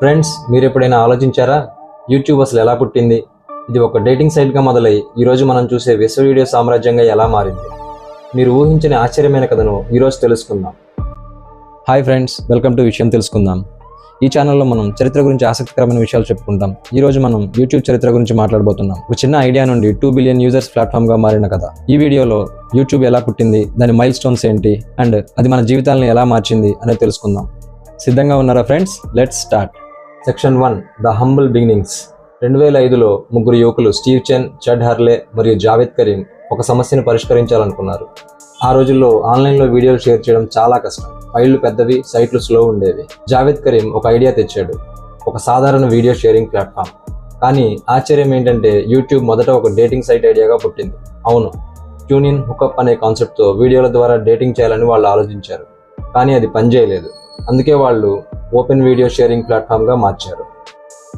Friends మీరు ఎప్పుడైనా ఆలోచించారా? యూట్యూబ్ అసలు ఎలా పుట్టింది? ఇది ఒక డేటింగ్ సైట్గా మొదలై ఈరోజు మనం చూసే విశ్వ వీడియో సామ్రాజ్యంగా ఎలా మారింది? మీరు ఊహించని ఆశ్చర్యమైన కథను ఈరోజు తెలుసుకుందాం. హాయ్ ఫ్రెండ్స్ వెల్కమ్ టు విషయం తెలుసుకుందాం. ఈ ఛానల్లో మనం చరిత్ర గురించి ఆసక్తికరమైన విషయాలు చెప్పుకుంటాం ఈరోజు మనం యూట్యూబ్ చరిత్ర గురించి మాట్లాడబోతున్నాం. ఒక చిన్న ఐడియా నుండి టూ బిలియన్ యూజర్స్ ప్లాట్ఫామ్గా మారిన కథ. ఈ వీడియోలో యూట్యూబ్ ఎలా పుట్టింది దాని మైల్ స్టోన్స్ ఏంటి అండ్ అది మన జీవితాలను ఎలా మార్చింది అనేది తెలుసుకుందాం. సిద్ధంగా ఉన్నారా friends let's start section one the humble beginnings. రెండు వేల ఐదులో ముగ్గురు యువకులు స్టీవ్ చెన్ చడ్ హర్లే మరియు జావేద్ కరీం ఒక సమస్యను పరిష్కరించాలనుకున్నారు. ఆ రోజుల్లో ఆన్లైన్లో వీడియోలు షేర్ చేయడం చాలా కష్టం. ఫైళ్ళు పెద్దవి సైట్లు స్లో ఉండేవి. జావేద్ కరీం ఒక ఐడియా తెచ్చాడు. ఒక సాధారణ వీడియో షేరింగ్ ప్లాట్ఫామ్. కానీ ఆశ్చర్యం ఏంటంటే యూట్యూబ్ మొదట ఒక డేటింగ్ సైట్ ఐడియాగా పుట్టింది. అవును ట్యూన్ హుకప్ అనే కాన్సెప్ట్తో వీడియోల ద్వారా డేటింగ్ చేయాలని వాళ్ళు ఆలోచించారు. కానీ అది పనిచేయలేదు. అందుకే వాళ్ళు ఓపెన్ వీడియో షేరింగ్ ప్లాట్ఫామ్గా మార్చారు.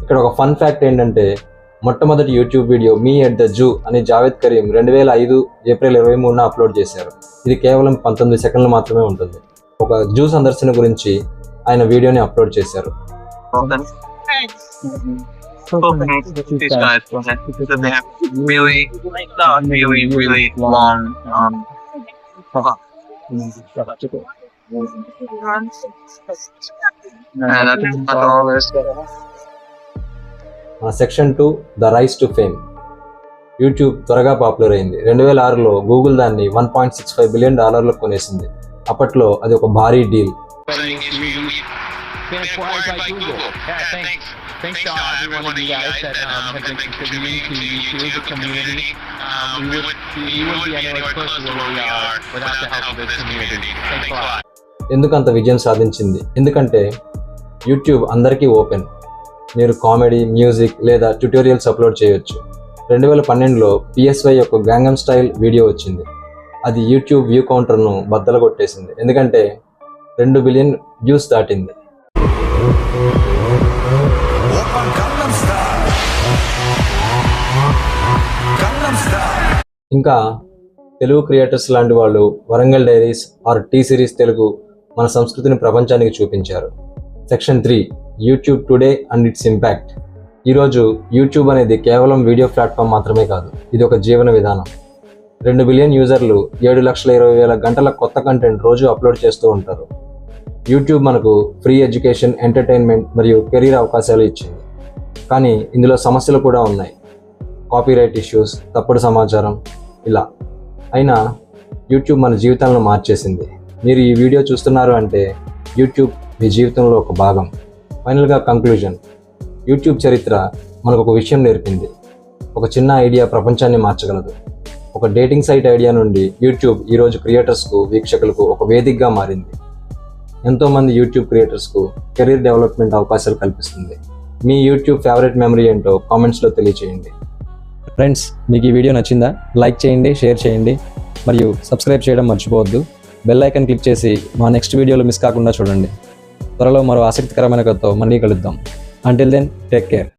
ఇక్కడ ఒక ఫన్ ఫ్యాక్ట్ ఏంటంటే మొట్టమొదటి YouTube video me at the zoo అని జావేద్ కరీం రెండు వేల ఐదు ఏప్రిల్ ఇరవై మూడున అప్లోడ్ చేశారు. ఇది కేవలం పంతొమ్మిది సెకండ్లు మాత్రమే ఉంటుంది. ఒక జూ సందర్శన గురించి ఆయన వీడియోని అప్లోడ్ చేశారు. Really, really, really long, um, section two the rise to fame YouTube త్వరగా పాపులర్ అయింది. రెండు వేల ఆరులో గూగుల్ దాన్ని one point six five billion డాలర్లకు కొనేసింది. అప్పట్లో అది ఒక భారీ డీల్. ఎందుకు అంత విజయం సాధించింది? ఎందుకంటే యూట్యూబ్ అందరికీ ఓపెన్. మీరు కామెడీ మ్యూజిక్ లేదా ట్యుటోరియల్స్ అప్లోడ్ చేయొచ్చు. రెండు వేల పన్నెండులో పిఎస్వై యొక్క గ్యాంగమ్ స్టైల్ వీడియో వచ్చింది. అది యూట్యూబ్ వ్యూ కౌంటర్ను బద్దలు కొట్టేసింది ఎందుకంటే రెండు బిలియన్ వ్యూస్ దాటింది. ఇంకా తెలుగు క్రియేటర్స్ లాంటి వాళ్ళు Warangal diaries or T series Telugu మన సంస్కృతిని ప్రపంచానికి చూపించారు. Section three YouTube today and its impact. ఈరోజు యూట్యూబ్ అనేది కేవలం వీడియో ప్లాట్ఫామ్ మాత్రమే కాదు ఇది ఒక జీవన విధానం. రెండు బిలియన్ యూజర్లు ఏడు లక్షల ఇరవై వేల గంటల కొత్త కంటెంట్ రోజు అప్లోడ్ చేస్తూ ఉంటారు. యూట్యూబ్ మనకు ఫ్రీ ఎడ్యుకేషన్ ఎంటర్టైన్మెంట్ మరియు కెరీర్ అవకాశాలు ఇచ్చింది. కానీ ఇందులో సమస్యలు కూడా ఉన్నాయి. కాపీరైట్ ఇష్యూస్ తప్పుడు సమాచారం ఇలా. అయినా యూట్యూబ్ మన జీవితాలను మార్చేసింది. మీరు ఈ వీడియో చూస్తున్నారు అంటే యూట్యూబ్ మీ జీవితంలో ఒక భాగం. ఫైనల్గా కంక్లూజన్ యూట్యూబ్ చరిత్ర మనకు ఒక విషయం నేర్పింది. ఒక చిన్న ఐడియా ప్రపంచాన్ని మార్చగలదు. ఒక డేటింగ్ సైట్ ఐడియా నుండి యూట్యూబ్ ఈరోజు క్రియేటర్స్కు వీక్షకులకు ఒక వేదికగా మారింది. ఎంతోమంది యూట్యూబ్ క్రియేటర్స్కు కెరీర్ డెవలప్మెంట్ అవకాశాలు కల్పిస్తుంది. మీ యూట్యూబ్ ఫేవరెట్ మెమరీ ఏంటో కామెంట్స్లో తెలియచేయండి. ఫ్రెండ్స్ మీకు ఈ వీడియో నచ్చిందా? లైక్ చేయండి షేర్ చేయండి. మరియు సబ్స్క్రైబ్ చేయడం మర్చిపోవద్దు. బెల్ క్లిక్ చేసి మా నెక్స్ట్ వీడియోలో మిస్ కాకుండా చూడండి. త్వరలో మరో ఆసక్తికరమైన కథతో మళ్ళీ కలుద్దాం. Until then take care